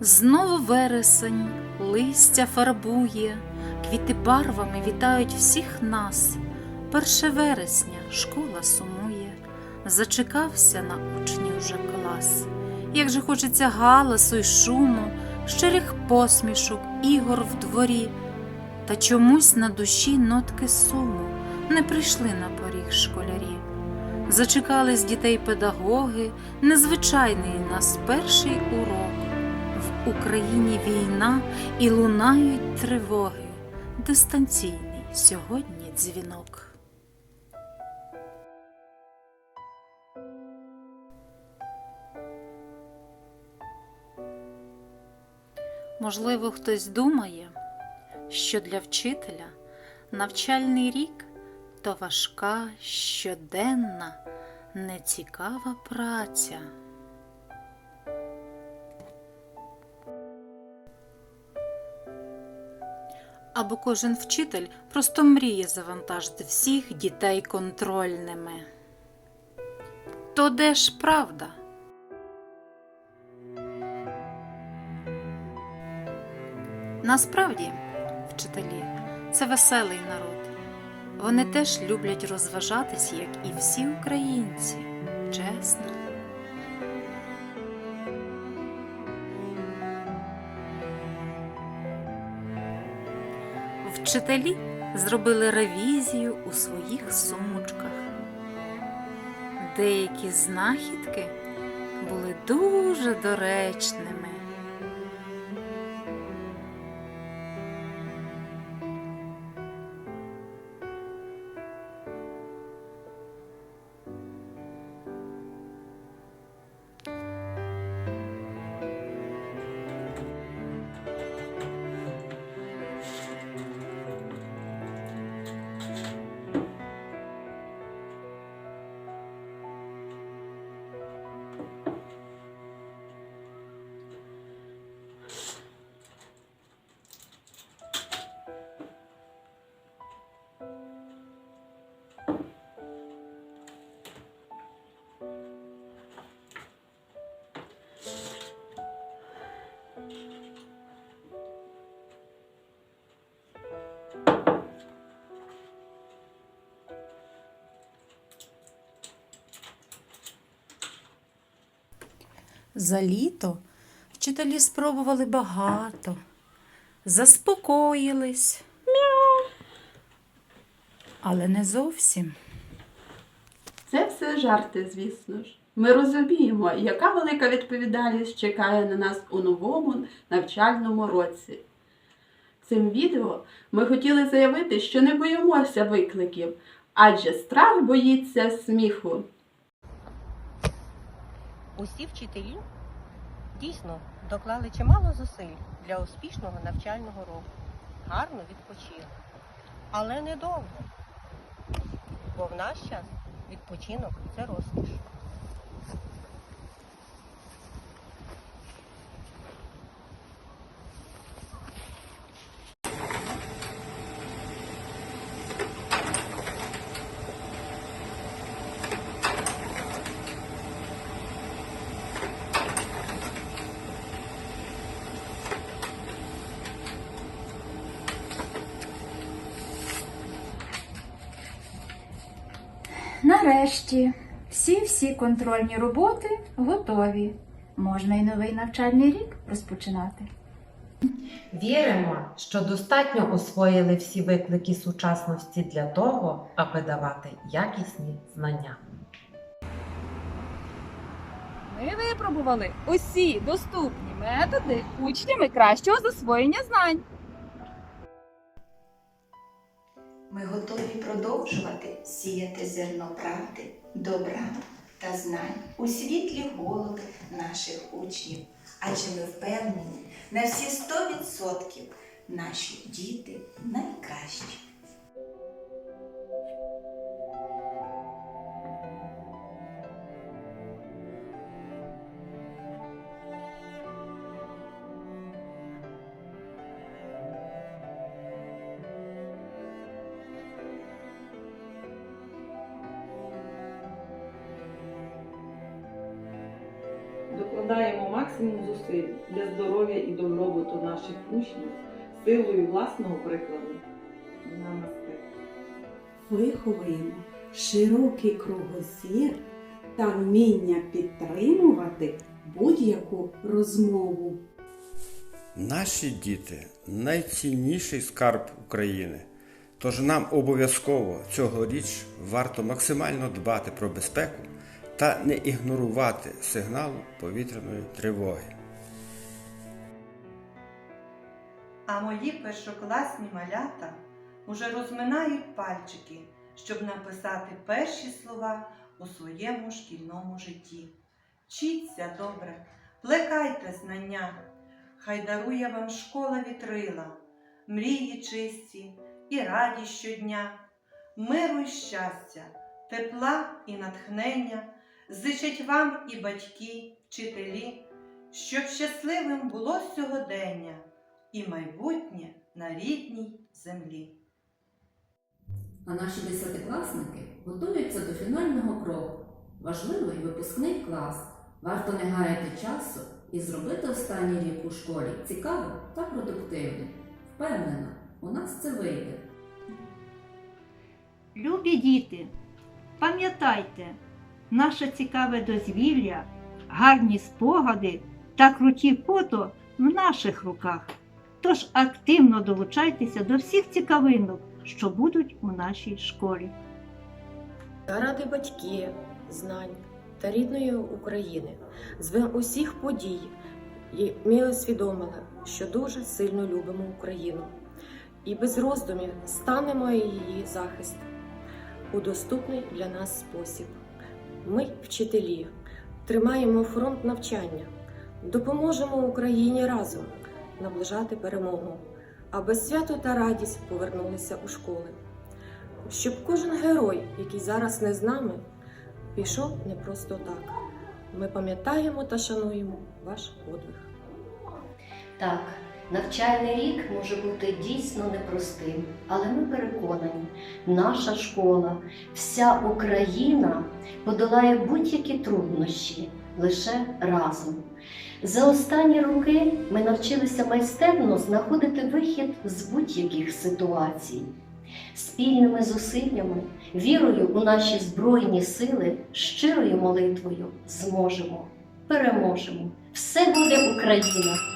Знову вересень, листя фарбує, квіти барвами вітають всіх нас. Перше вересня школа сумує, зачекався на учнів вже клас. Як же хочеться галасу й шуму, щирих посмішок, ігор в дворі, та чомусь на душі нотки суму не прийшли на поріг школярі. Зачекались дітей педагоги, незвичайний нас перший урок. В Україні війна і лунають тривоги. Дистанційний сьогодні дзвінок. Можливо, хтось думає, що для вчителя навчальний рік то важка, щоденна, нецікава праця. Або кожен вчитель просто мріє завантажити всіх дітей контрольними. То де ж правда? Насправді, вчителі це веселий народ. Вони теж люблять розважатись, як і всі українці. Чесно. Вчителі зробили ревізію у своїх сумочках. Деякі знахідки були дуже доречними. За літо вчителі спробували багато, заспокоїлись. Але не зовсім. Це все жарти, звісно ж. Ми розуміємо, яка велика відповідальність чекає на нас у новому навчальному році. Цим відео ми хотіли заявити, що не боїмося викликів, адже страх боїться сміху. Усі вчителі дійсно доклали чимало зусиль для успішного навчального року. Гарно відпочили. Але недовго. Бо в наш час відпочинок це розкіш. Нарешті всі-всі контрольні роботи готові. Можна і новий навчальний рік розпочинати. Віримо, що достатньо освоїли всі виклики сучасності для того, аби давати якісні знання. Ми випробували усі доступні методи учнями кращого засвоєння знань. Ми готові продовжувати сіяти зерно правди, добра та знань у світлі голови наших учнів. Адже ми впевнені, на всі 100% наші діти найкращі. Максимум зусиль для здоров'я і добробуту наших учнів силою власного прикладу. Намасте. Виховуємо широкий кругозір та вміння підтримувати будь-яку розмову. Наші діти найцінніший скарб України. Тож нам обов'язково цьогоріч варто максимально дбати про безпеку та не ігнорувати сигналу повітряної тривоги. А мої першокласні малята уже розминають пальчики, щоб написати перші слова у своєму шкільному житті. Вчіться добре, плекайте знання, хай дарує вам школа вітрила, мрії чисті і радість щодня, миру й щастя, тепла і натхнення, зичать вам і батьки, вчителі, щоб щасливим було сьогодення і майбутнє на рідній землі. А наші десятикласники готуються до фінального кроку. Важливий випускний клас. Варто не гаяти часу і зробити останній рік у школі цікавим та продуктивним. Впевнена, у нас це вийде. Любі діти, пам'ятайте, наше цікаве дозвілля, гарні спогади та круті фото в наших руках. Тож активно долучайтеся до всіх цікавинок, що будуть у нашій школі. Заради батьків, знань та рідної України, з усіх подій ми усвідомили, що дуже сильно любимо Україну і без роздумів станемо її захист у доступний для нас спосіб. Ми, вчителі, тримаємо фронт навчання, допоможемо Україні разом наближати перемогу, аби свято та радість повернулися у школи. Щоб кожен герой, який зараз не з нами, пішов не просто так. Ми пам'ятаємо та шануємо ваш подвиг. Так, навчальний рік може бути дійсно непростим, але ми переконані, наша школа, вся Україна подолає будь-які труднощі лише разом. За останні роки ми навчилися майстерно знаходити вихід з будь-яких ситуацій. Спільними зусиллями, вірою у наші збройні сили, щирою молитвою зможемо, переможемо. Все буде Україна!